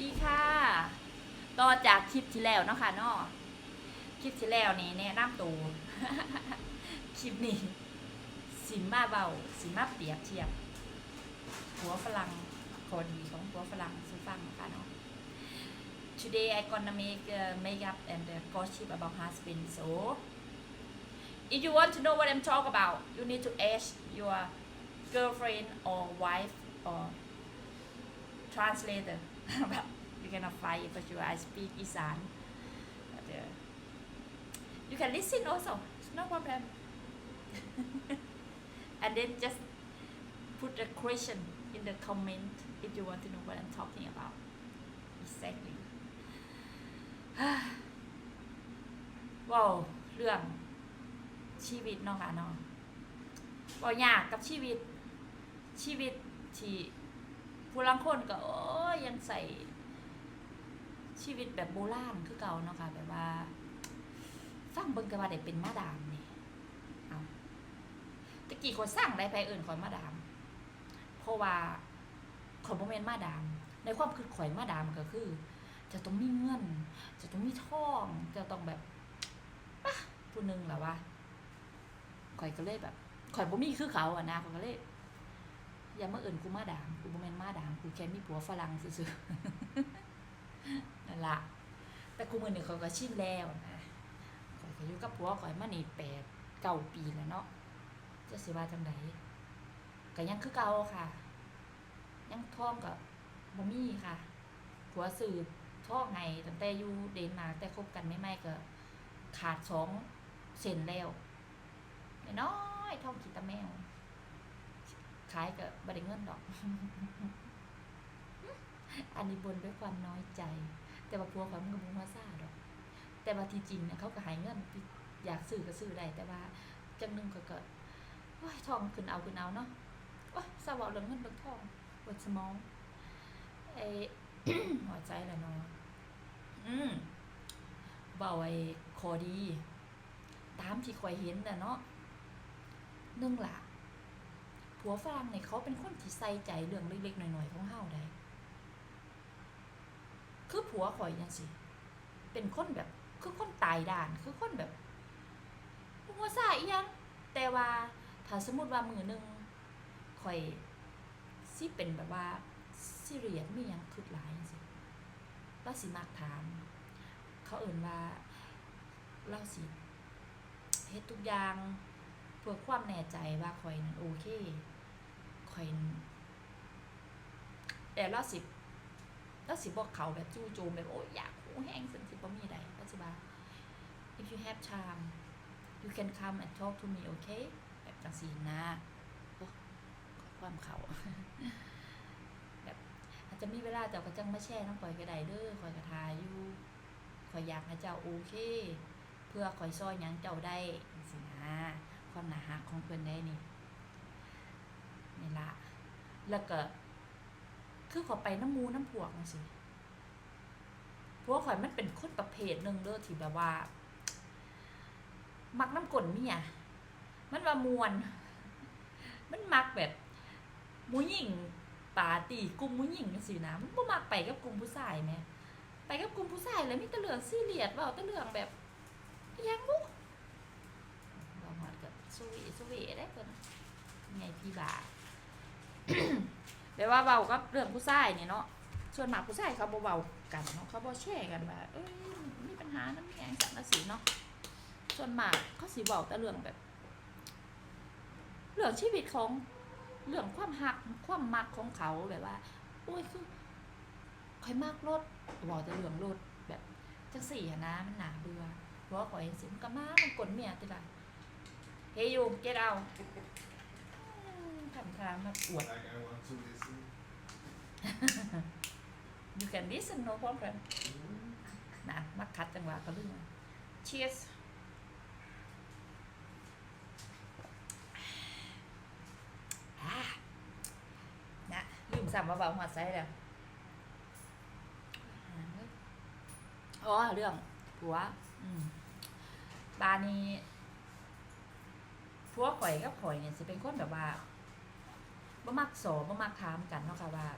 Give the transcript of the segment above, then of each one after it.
ดีค่ะ ต่อจากคลิปที่แล้วเนาะค่ะเนาะคลิปที่แล้วนี่แนะนำตัวคลิปนี้ สิมาเบา สิมาเปรียบเทียบหัวฝรั่งข้อดีของหัวฝรั่งซื้อฟังนะคะเนาะ Today I gonna make uh, makeup and uh, gossip about husband so if you want to know what I'm talk about you need to ask your girlfriend or wife or translator but you cannot find it for sure I speak Isan but uh, you can listen also it's no problem and then just put a question in the comment if you want to know what I'm talking about exactly ว้าวเรื่องชีวิตนาะค่ะเนาะเว่ายากกับชีวิตชีวิตที่ ผู้ลังคนก็โอ้ยังใส่ชีวิตแบบโบราณคือเก่าเนาะค่ะแบบว่าฟังเบิ่งกันว่าได้เป็นมาดามนี่เอาตะกี้คนสร้างได้ไปเอื่นข่อยมาดาม เพราะว่าข่อยบ่แม่นมาดาม ในความคิดข่อยมาดามก็คือ จะต้องมีเงิน จะต้องมีทอง จะต้องแบบปะผู้หนึงแหละว่าข่อยก็เลยแบบข่อยบ่มีคือเขาอะนะข่อยก็เลย อย่ามาเอิ่นกูมาดามกูบ่แม่นมาดามกูแค่มีผัวฝรั่งซื่อๆนั่นล่ะแต่กูมื้อนี้ข่อยก็ชินแล้วนะข่อยก็อยู่กับผัวข่อยมานี่แปดเก้าปีแล้วเนาะจะสิว่าจังไดก็ยังคือเก่าค่ะ ยังท้องก็บ่มีค่ะผัวซื้อท้องให้ตั้งแต่อยู่เดนมาร์กแต่คบกันไม่ไม่ก็ ขาดสองเซนแล้วน้อยท้องขีตาแมว ขายก็บบริเงินดอก อันนี้บนด้วยความน้อยใจ แต่ว่าพัวเขามันก็บุมาซ่าดอก แต่ว่าที่จริงเนี่ยเขาก็หายเงินอยากซื้อก็ซื้อได้แต่ว่าจังนึงก็เกิดโอ้ยทองขึ้นเอาขึ้นเอาเนาะโอ้ยสาวาเรื่องเงินเรื่องทองปวดสมองไอ้หัวใจแหละเนาะอืมเบาไอ้คอดี ตามที่คอยเห็นน่ะเนาะนึ่งละ ผัวฝรั่งเนี่ยเขาเป็นคนที่ใส่ใจเรื่องเล็กๆหน่อยๆของเฮาได้ คือผัวข่อยยังสิ เป็นคนแบบ คือคนตายด่าน คือคนแบบหัวซ่าอียัง แต่ว่าถ้าสมมติว่ามือหนึ่งข่อยสิเป็นแบบว่าซีเรียสมียังคืดหลายจังซี่เราสิมักถาม เขาเอิ่นว่าเราสิเฮ็ดทุกอย่างเพื่อความแน่ใจว่าข่อยนั้นโอเค ข่อยแต่เราสิเราสิบอกเขาแบบจู่โจมแบบโอ้ยอยากหูแห้งสันสิบ่มีใดก็สิว่า if you have time you can come and talk to me okay แบบจังสีนะขอความเขาแบบอาจจะมีเวลาแต่ก็จังมาแช่น้ำข่อยก็ไดเด้อข่อยก็ทายอยู่ข่อยอยากให้เจ้าโอเค เพื่อข่อยซอยยังเจ้าได้จังซี่นะความหนาหักของเพิ่อนได้นี่ นี่ละแล้วก็ คือขอไปน้ำมูน้ำพวกจังซี่เพราะว่าข่อยมันเป็นคนประเภทหนึ่งเด้อที่แบบว่า มักน้ำกลนเมียมันว่ามวน มันมักแบบมูหญิงปาตีกลุ่มมูหญิงจังซี่นะมันบ่มักไปกับกลุ่มผู้ชายแหมไปกับกลุ่มผู้ชายแล้วมีต่เรื่องซีเรียสเว้าต่เรื่องแบบยังบุกบ่ฮอดกับสวีสวีได้เพิ่นไงพี่บ่า แปลว่าเว้ากับเรื่องผู้ชายนี่ยเนาะส่วนมากผู้ชายเขาบ่เว้ากันเนาะเขาบ่แชร์กันว่าเอ้ยมีปัญหานั้นมีหยังจังจังซี่เนาะส่วนมากเขาสิเว้าแต่เรื่องแบบเรื่องชีวิตของเรื่องความหักความมักของเขาแบบว่าโอ้ยคือข่อยมักรถเว้าแต่เรื่องรถแบบจังซี่นะมันหนาเบื่อเพราะว่าข่อยสิมันก็มามันกลเมียติละ Hey you get out อืม ทำคามาอวด Like I want to listen. you can listen no problem นะมาคัดจังหวะก็เรื่อง cheers อ่านะลืมสั่งมาเบาหัวใจแล้วอ๋อเรื่องผัว อืมบานี้ผัวข่อยกับข่อยเนี่ยสิเป็นคนแบบว่า บ่มักสอบ่มักถามกันเนาะค่ะว่า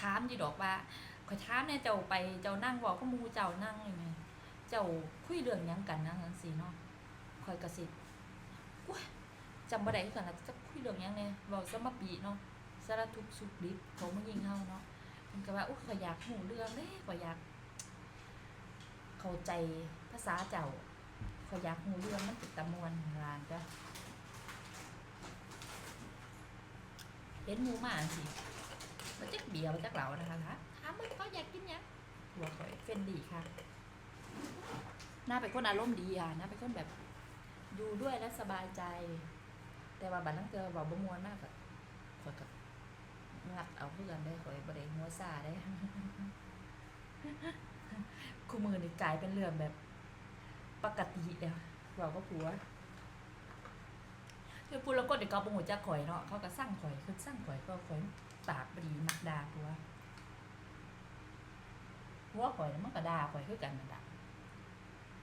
ถามอยู่ดอกว่าข่อยถามเนี่ยเจ้าไปเจ้านั่งเว้ากับหมู่เจ้านั่งนี่แหมเจ้าคุยเรื่องยังกันนะจังซี่เนาะข่อยก็สิอุ๊ยจำบ่ได้คือกันละจะคุยเรื่องยังแน่เว้าซะมาปีเนาะสารทุกสุขดิบเขามายิงเฮาเนาะมันก็ว่าอุ๊ยข่อยอยากรู้เรื่องเด้ข่อยอยาก เข้าใจภาษาเจ้าข่อยอยากรู้เรื่องมันเป็นตะมวนลานจ้ะ เห็นหมูมาสิบ่จักเบียร์บ่จักเหล้านะคะคะถามว่าเขาอยากกินยังหัวข่อยเฟนดีค่ะหน้าเป็นคนอารมณ์ดีอะหน้าเป็นคนแบบอยู่ด้วยแล้วสบายใจ แต่ว่าบัดนั้นเจอเว้าบ่มวนมากอะข่อยก็งัดเอาเพื่อนได้ข่อยบ่ได้หัวซาได้คู่มือนี่กลายเป็นเรื่องแบบปกติแล้วบอกว่าผัว คือพูดแล้วก็เดี๋ยวเขางหัวจักข่อยเนาะเขาก็สร้างข่อยคือสร้างข่อยก็ข่อยปากบดีมักดาผัวผัวข่อยมันก็ด่าข่อยคือกันนั่นแหละ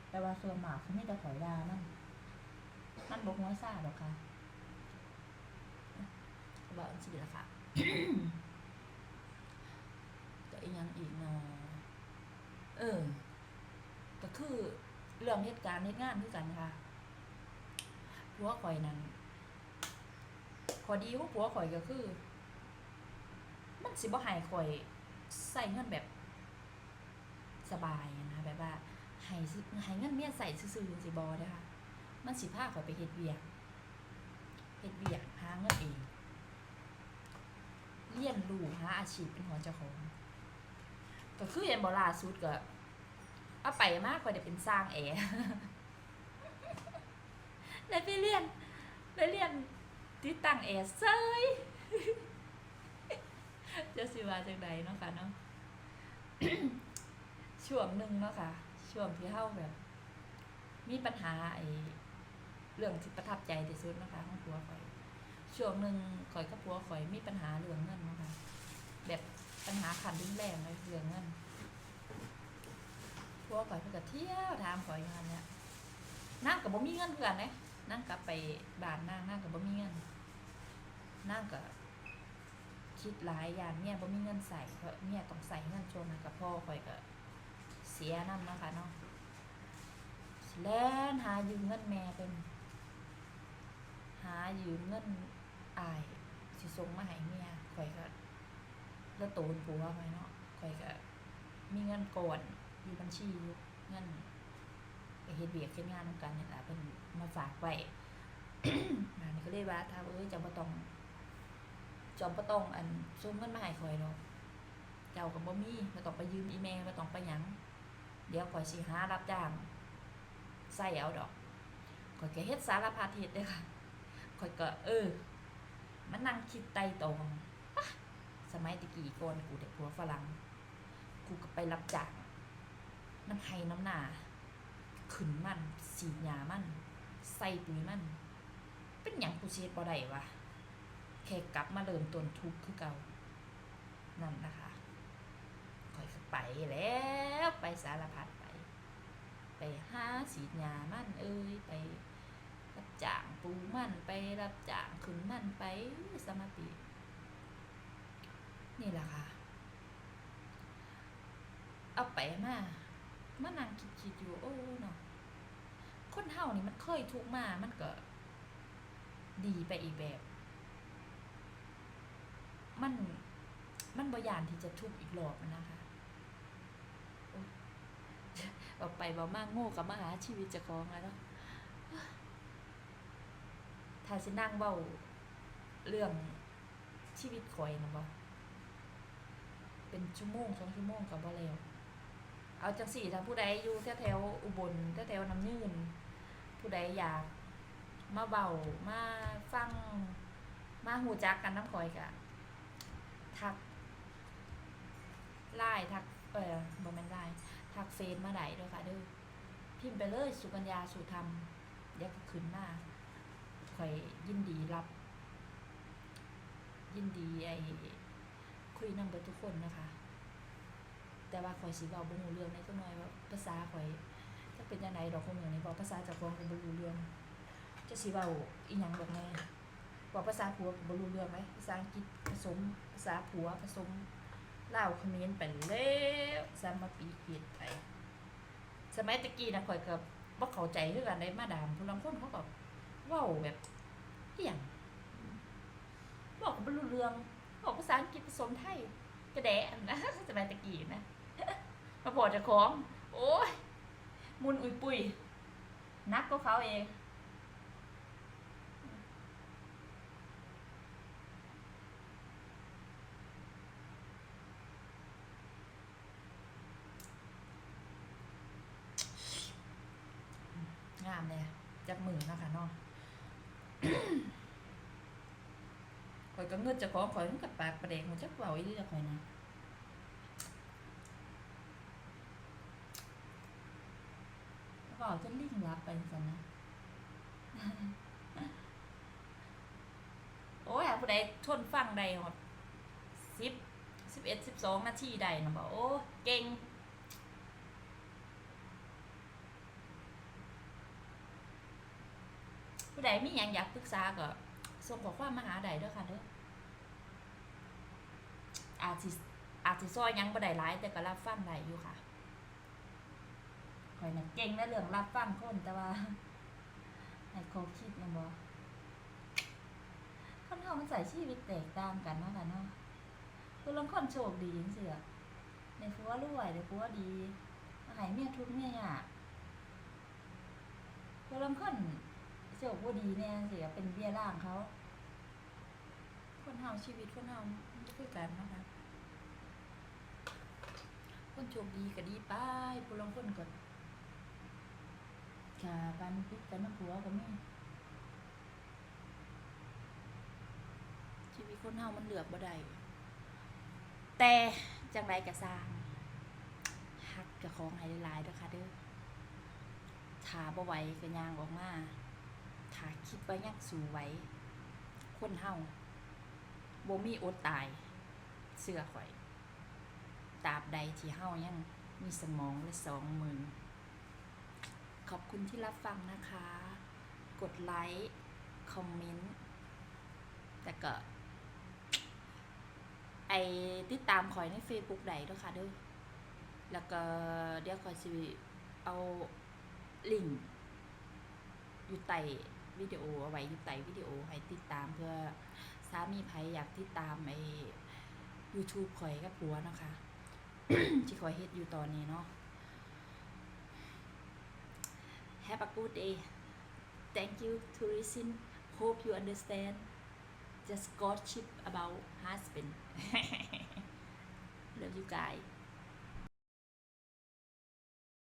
แต่ว่าส่วนมากเขาไม่ได้ข่อยด่ามันมันบอกหัวซ่าดอกค่ะว่าอันสิละค่ะแต่อีกยังอีกเนาะเออ ก็คือเรื่องเหตุการณ์เหตุงานคือกันค่ะผัวข่อยนั้น อดีของผัวข่อยก็คือ มันสิบ่ให้ข่อยใส่เงินแบบสบายนะแบบว่าให้ซื้อให้เงินเมียใส่ซื่อๆสิบ่เด้อค่ะ มันสิพาข่อยไปเฮ็ดเวียกเฮ็ดเวียกหาเงินเองเรียนรู้หาอาชีพเป็นของเจ้าของก็คือเห็นบ่ล่าสุดก็เอาไปมากกว่าจะเป็นสร้างแอร์แล้ไปเรียนไปเรียน ติดตั้งแอร์เซยจะสิว่าจังใดเนาะค่ะเนาะช่วงหนึ่งเนาะค่ะ ช่วงที่เฮาแบบ มีปัญหาไอ้เรื่องที่ประทับใจที่สุดนะคะของผัวข่อย ช่วงหนึ่งข่อยกับผัวข่อยมีปัญหาเรื่องเงินเนาะค่ะแบบปัญหาขันรุนแรงเลยเรื่องเงินพวข่อยเพิ่นก็เที่ยวถามข่อยอยู่หั่ยนแหละนาก็บ่มีเงินคือนเด้ นางกลับไปบ้านนางนางก็บ่มีเงินนางก็คิดหลายอย่างเมียบ่มีเงินใส่เพราะเมียต้องใส่เงินช่วงนั้นกับพ่อข่อยก็เสียนำเนาะคะเนาะแล่นหายืมเงินแม่เป็น หายืมเงินอายสิส่งมาให้เมียข่อยก็แล้วโตนผัวข่อยเนาะข่อยก็มีเงินก่อนอยู่บัญชีอยู่เงิน เฮ็ดเวียกเฮ็ดงานนำกันนี่แหละเพิ่นมาฝากไว้อันนี้ก็เลยว่าถ้าเอ้ยจะบ่ต้องจอมบ่ต้องอันส่งเงินมาให้ข่อยดอกเจ้าก็บ่มีบ่ต้องไปยืมอีเมลบ่ต้องไปหยังเดี๋ยวข่อยสิหารับจ้างใส่เอาดอกข่อยก็เฮ็ดสารพัดเฮ็ดเด้อค่ะข่อยก็ เออมันนั่งคิดไต่ตองสมัยตะกี้ก่อนกูได้ผัวฝรั่งกูก็ไปรับจ้างน้ำไห้น้ำหนา ขึ้นมันสีดยามัน ใส่ปุ๋ยมัน เป็นอย่างกูเช็ดบ่ได้วะแค่กลับมาเริ่มต้นทุกข์คือเก่านั่นนะคะคอยไปแล้วไปสารพัดไป ไปหาสีดยามันเอ้ยไปรับจ้างปูมันไปรับจ้างขึ้นมันไปสมาตินี่แหละค่ะ เอาไปมา มานั่งคิดคิดอยู่โอ้เนาะคนเฮานี่มันเคยทุกข์มา มันก็ ดีไปอีกแบบ มันมันบ่ยานที่จะทุกข์อีกรอบอะนะคะโอ๊ยเอาไปบ่มากโง่กับมหาชีวิตจะคองแล้วเนาะถ้าสินั่งเบ้าเรื่องชีวิตคอยนะบ่เป็นชั่วโมงสองชั่วโมงกับบ่แล้ว เอาจังสี่ถ้าผู้ใดอยู่แถวๆอุบลแถวๆน้ำยืนผู้ใดอยากมาเบามาฟัง มาหูจักกันน้ำคอยกะทักไลน์ทักเออบอมเมนไลน์ทักเฟซมาได้เด้อค่ะเด้อพิมพ์ไปเลยสุกัญญาสุธรรมเดี๋ยวก็ขึ้นหน้าคอยยินดีรับ ยินดีไอ้คุยนำเบิดทุกคนนะคะ แต่ว่าข่อยสิเว้าบ่รู้เรื่องในจักหน่อยว่าภาษาข่อยจะเป็นจังไดดอกคงอย่างนี้บอกภาษาเจ้าของก็บ่รู้เรื่องจะสิเว้าอีหยังดอกแน่บอกภาษาผัวบ่รู้เรื่องไหมภาษาอังกฤษผสมภาษาผัวผสมเล่าวเขมิ้นไปแล้วสามปีผิดไป สมัยตะกี้นะข่อยก็บ่เข้าใจคือกันได้มาดามผู้ลางคนเขาก็เว้าแบบอหย่างบอกบ่รู้เรื่องบอกภาษาอังกฤษผสมไทยกระแดะนะสมัยตะกี้นะ มาพอจะของ โอ้ยมุนอุยปุยนักก็เขาเอง งามเลยจากมือนะคะนาะข่อยก็เงินเจะของข่อยมันกับปากประเด็กมันจักเบาอีนี่ละข่อยนะ เบาจนลิงรับไปสันะโอ้ยผู้ใดทนฟังได้หมดสิบสิบเอ็ดสิบสองนาทีได้นะบอกโอ้เก่งผู้ใดมีหยังอยากปรึกษาก็ส่งขอความมาหาใดเด้อค่ะเด้ออาจสิอาจสิซอยยังบ่ได้หลายแต่ก็รับฟังได้อยู่ค่ะ ข่อยน่ะเก่งในเรื่องรับฟังคนแต่ว่าให้เขาคิดแม่นบ่คนเฮามันใส่ชีวิตแตกต่างกันเนาะค่ะเนาะผู้ลางคนโชคดีจังซี่อะในผัวรวยในผัวดีมาให้เมียทุกเมียยากผู้ลางคนเจ้าบ่ดีแน่สิเป็นเบี้ยล่างเขาคนเฮาชีวิตคนเฮามันจะคือกันเนาะคะคนโชคดีก็ดีไปผู้ลางคนก็าปันพิษกันน้ำผัวก็มีชีวิตคนเฮามันเหลือกบ่ได้แต่จังไรก็สร้างฮักกับของให้หลายๆเด้อค่ะเด้อถาบ่ไหวก็ย่างออกมาถาคิดว่ายังสู้ไหว้คนเฮาบ่มีอดตาย เสื้อข่อยตราบใดที่เฮายังมีสมองและสองมือ ขอบคุณที่รับฟังนะคะ กดไลค์ คอมเมนต์ แต่ก็ ไอติดตามข่อยใน Facebook ใดด้วยค่ะเด้อแล้วก็เดี๋ยวข่อยสิเอาลิงก์อยู่ใต้วิดีโอเอาไว้อยู่ใต้วิดีโอให้ติดตามเพื่อสามีไผอยากติดตามไอ้ YouTube ข่อยกับผัวนะคะที่ข่อยเฮ็ดอยู่ตอนนี้เนาะ Have a good day. Thank you to listen Hope you understand. Just gossip about husband. Love you guys